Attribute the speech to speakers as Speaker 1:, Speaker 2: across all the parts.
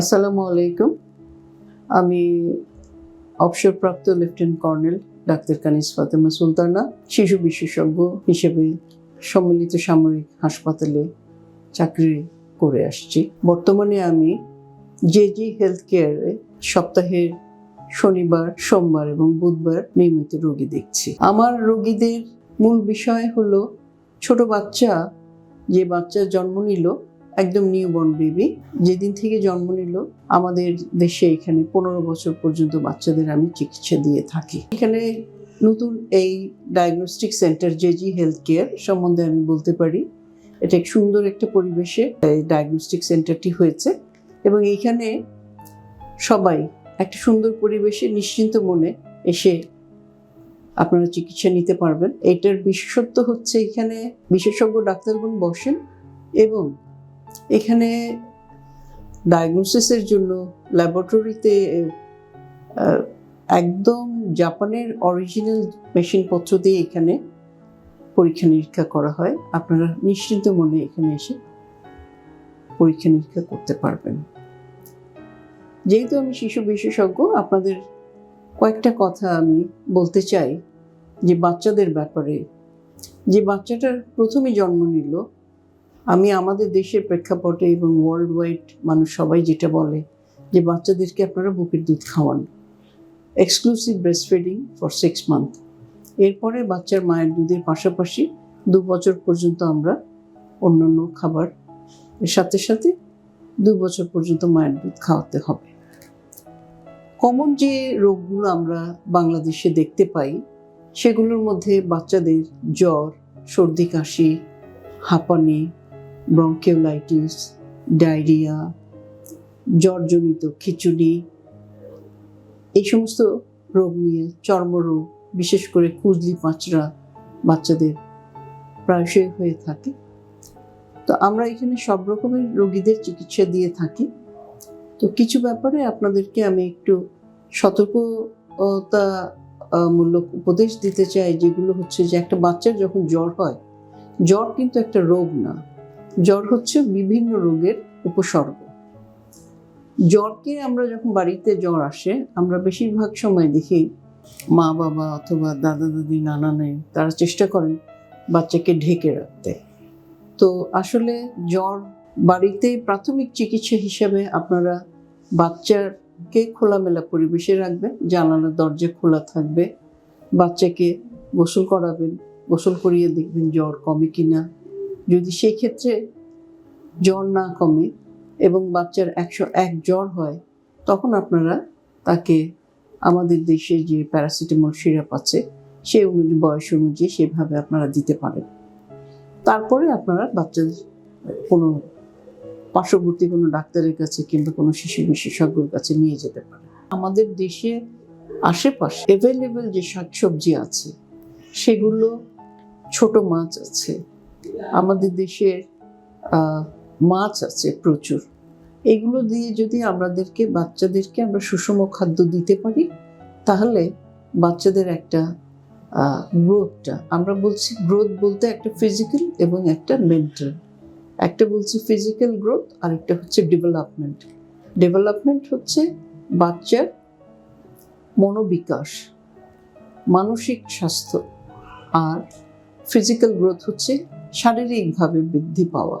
Speaker 1: আসসালামু আলাইকুম। আমি অবসরপ্রাপ্ত lieutenant colonel doctor Kanis Fatema Sultana, শিশু বিশেষজ্ঞ হিসেবে সম্মিলিত সামরিক হাসপাতালে চাকরি করে আসছি। বর্তমানে আমি জে জি হেলথ কেয়ারে সপ্তাহের শনিবার, সোমবার এবং বুধবার নিয়মিত রোগী দেখছি। আমার রোগীদের মূল বিষয় হলো ছোট বাচ্চা, যে বাচ্চা জন্ম নিল একদম নিউবর্ন বেবি যেদিন থেকে জন্ম নিল, আমাদের দেশে এখানে পনেরো বছর পর্যন্ত বাচ্চাদের আমি চিকিৎসা দিয়ে থাকি। এখানে নতুন এই diagnostic centre JG health care সম্বন্ধে আমি বলতে পারি, এটা এক সুন্দর একটা পরিবেশে এই ডায়াগনস্টিক সেন্টারটি হয়েছে এবং এইখানে সবাই একটা সুন্দর পরিবেশে নিশ্চিন্ত মনে এসে আপনারা চিকিৎসা নিতে পারবেন। এটার বিশেষত্ব হচ্ছে এখানে বিশেষজ্ঞ ডাক্তারগণ বসেন এবং এখানে ডায়াগনোসিসের জন্য ল্যাবরেটরিতে একদম জাপানের অরিজিনাল মেশিনপত্র দিয়ে এখানে পরীক্ষা নিরীক্ষা করা হয়। আপনারা নিশ্চিন্ত মনে এখানে এসে পরীক্ষা নিরীক্ষা করতে পারবেন। যেহেতু আমি শিশু বিশেষজ্ঞ, আপনাদের কয়েকটা কথা আমি বলতে চাই যে বাচ্চাদের ব্যাপারে। যে বাচ্চাটার প্রথমে জন্ম নিল আমি আমাদের দেশের প্রেক্ষাপটে এবং ওয়ার্ল্ড ওয়াইড মানুষ সবাই যেটা বলে যে বাচ্চাদেরকে আপনারা বুকের দুধ খাওয়ান। Exclusive breast feeding for six month এরপরে বাচ্চার মায়ের দুধের পাশাপাশি দু বছর পর্যন্ত আমরা অন্যান্য খাবার এর সাথে সাথে দু বছর পর্যন্ত মায়ের দুধ খাওয়াতে হবে। কমন যে রোগগুলো আমরা বাংলাদেশে দেখতে পাই, সেগুলোর মধ্যে বাচ্চাদের জ্বর, সর্দি, কাশি, হাঁপানি ব্রঙ্কিওলাইটিস ডায়রিয়া জ্বরজনিত খিচুড়ি, এই সমস্ত রোগ নিয়ে চর্মরোগ, বিশেষ করে খুজলি পাঁচড়া বাচ্চাদের প্রায়শই হয়ে থাকে। তো আমরা এখানে সব রকমের রোগীদের চিকিৎসা দিয়ে থাকি। তো কিছু ব্যাপারে আপনাদেরকে আমি একটু সতর্কতা মূলক উপদেশ দিতে চাই, যেগুলো হচ্ছে যে একটা বাচ্চার যখন জ্বর হয়, জ্বর কিন্তু একটা রোগ না। জ্বর হচ্ছে বিভিন্ন রোগের উপসর্গ। জ্বরকে আমরা যখন বাড়িতে জ্বর আসে, আমরা বেশিরভাগ সময় দেখি মা বাবা অথবা দাদা দাদি নানা নেই তারা চেষ্টা করেন বাচ্চাকে ঢেকে রাখতে। তো আসলে জ্বর বাড়িতে প্রাথমিক চিকিৎসা হিসাবে আপনারা বাচ্চাকে খোলামেলা পরিবেশে রাখবেন, জানালার দরজা খোলা থাকবে, বাচ্চাকে গোসল করাবেন, গোসল করিয়ে দেখবেন জ্বর কমে কিনা। যদি সেই ক্ষেত্রে জ্বর না কমে এবং বাচ্চার একশো এক জ্বর হয়, তখন আপনারা তাকে আমাদের দেশে যে প্যারাসিটামল সিরাপ আছে সেই অনুযায়ী, বয়স অনুযায়ী সেভাবে আপনারা দিতে পারেন। তারপরে আপনারা বাচ্চার কোনো পার্শ্ববর্তী কোনো ডাক্তারের কাছে কিংবা কোনো শিশু বিশেষজ্ঞের কাছে নিয়ে যেতে পারেন। আমাদের দেশে আশেপাশে অ্যাভেলেবেল যে শাকসবজি আছে, সেগুলো ছোট মাছ আছে। আমাদের দেশের মাছ আছে প্রচুর। এগুলো দিয়ে যদি আমাদেরকে, বাচ্চাদেরকে আমরা সুষম খাদ্য দিতে পারি, তাহলে বাচ্চাদের একটা গ্রোথটা আমরা বলছি গ্রোথ বলতে একটা ফিজিক্যাল এবং একটা মেন্টাল একটা বলছি ফিজিক্যাল গ্রোথ আর একটা হচ্ছে ডেভেলপমেন্ট ডেভেলপমেন্ট হচ্ছে বাচ্চার মনোবিকাশ, মানসিক স্বাস্থ্য, আর ফিজিক্যাল গ্রোথ হচ্ছে শারীরিকভাবে বৃদ্ধি পাওয়া।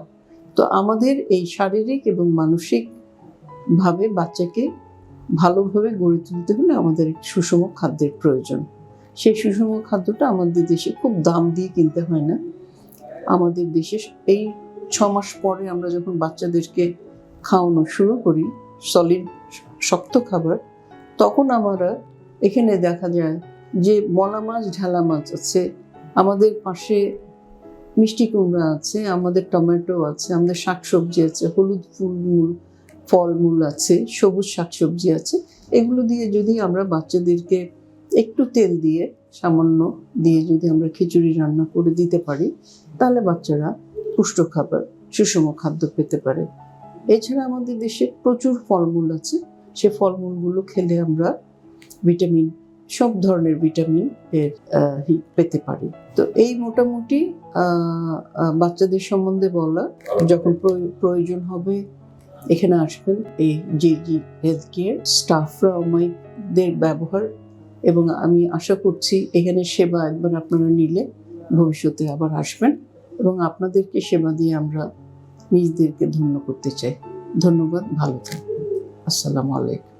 Speaker 1: তো আমাদের এই শারীরিক এবং মানসিকভাবে বাচ্চাকে ভালোভাবে গড়ে তুলতে হলে আমাদের সুষম খাদ্যের প্রয়োজন। সেই সুষম খাদ্যটা আমাদের দেশে খুব দাম দিয়ে কিনতে হয় না। আমাদের দেশে এই ছ মাস পরে আমরা যখন বাচ্চাদেরকে খাওয়ানো শুরু করি সলিড শক্ত খাবার, তখন আমরা এখানে দেখা যায় যে মলা মাছ, ঢালা মাছ আছে। আমাদের পাশে মিষ্টি কুমড়া আছে, আমাদের টমেটো আছে, আমাদের শাকসবজি আছে, হলুদ ফুলমূল ফলমূল আছে, সবুজ শাকসবজি আছে। এগুলো দিয়ে যদি আমরা বাচ্চাদেরকে একটু তেল দিয়ে, সামান্য দিয়ে যদি আমরা খিচুড়ি রান্না করে দিতে পারি, তাহলে বাচ্চারা পুষ্ট খাবার, সুষম খাদ্য পেতে পারে। এছাড়া আমাদের দেশে প্রচুর ফলমূল আছে। সে ফলমূলগুলো খেলে আমরা ভিটামিন সব ধরনের ভিটামিন এর পেতে পারি। তো এই মোটামুটি বাচ্চাদের সম্বন্ধে বলা যখন প্রয়োজন হবে এখানে আসবেন। এই জি জি হেলথ কেয়ার স্টাফরা আমাদের ব্যবহার এবং আমি আশা করছি এখানে সেবা একবার আপনারা নিলে ভবিষ্যতে আবার আসবেন এবং আপনাদেরকে সেবা দিয়ে আমরা নিজেদেরকে ধন্য করতে চাই। ধন্যবাদ ভালো থাকবেন। আসসালামু আলাইকুম।